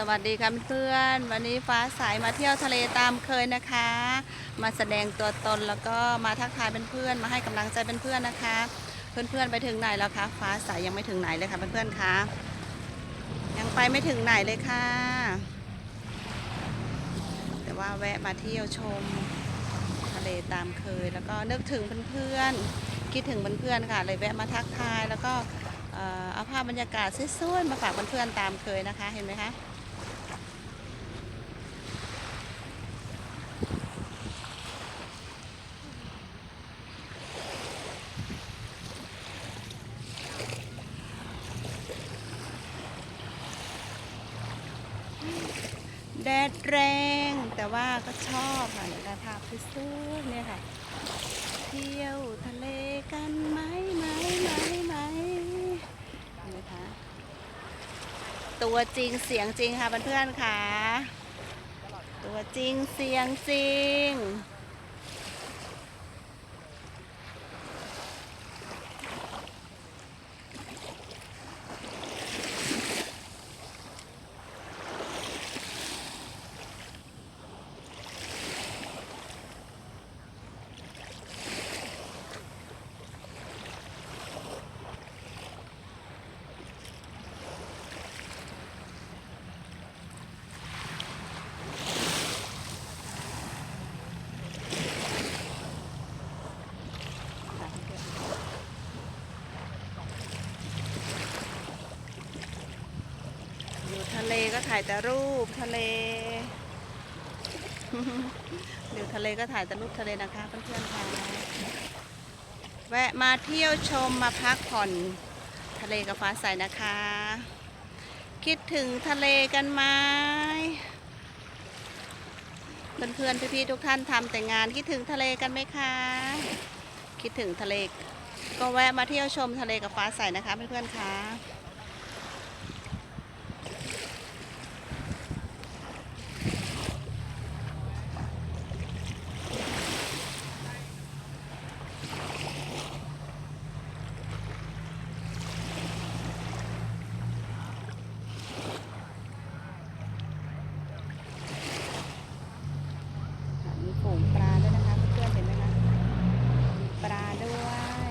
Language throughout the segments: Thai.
สวัสดีค่ะเพื่อนวันนี้ฟ้าใสมาเที่ยวทะเลตามเคยนะคะ มาแสดงตัวตนแล้วก็มาทักทายเพื่อนๆมาให้กำลังใจเพื่อนๆนะคะ เพื่อนๆไปถึงไหนแล้วคะฟ้าใสยังไม่ถึงไหนเลยค่ะเพื่อนๆคะยังไปไม่ถึงไหนเลยค่ะ แต่ว่าแวะมาเที่ยวชมทะเลตามเคย แล้วก็นึกถึงเพื่อนๆคิดถึงเพื่อนๆค่ะเลยแวะมาทักทายแล้วก็เอ่อเอาภาพบรรยากาศสวยๆมาฝากเพื่อนๆตามเคยนะคะ เห็นไหมคะ แดดแรง แต่ว่าก็ชอบค่ะเดี๋ยวได้ภาพสวยเนี่ยค่ะ เที่ยวทะเลกันไหมไหมไหมไหมเห็นไหมคะตัวจริงเสียงจริงค่ะเพื่อนๆค่ะ ตัวจริงเสียงจริง อยู่ทะเล ก็ถ่ายแต่รูปทะเลอยู่ทะเลก็ถ่ายแต่รูปทะเลนะคะเพื่อนๆค่ะแวะมาเที่ยวชมมาพักผ่อนทะเลกับฟ้าใสนะคะ คิดถึงทะเลกันไหมเพื่อนๆพี่ๆทุกท่านทำแต่งานคิดถึงทะเลกันไหมคะ คิดถึงทะเลก็แวะมาเที่ยวชมทะเลกับฟ้าใสนะคะเพื่อนๆค่ะ มีฝูงปลาด้วยนะคะเพื่อนๆเห็นไหมคะมีปลาด้วย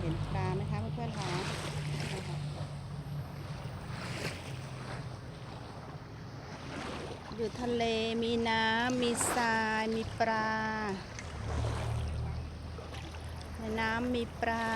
เห็นปลาไหมคะเพื่อนๆคะนะคะ อยู่ทะเลมีน้ำมีทรายมีปลาในน้ำมีปลา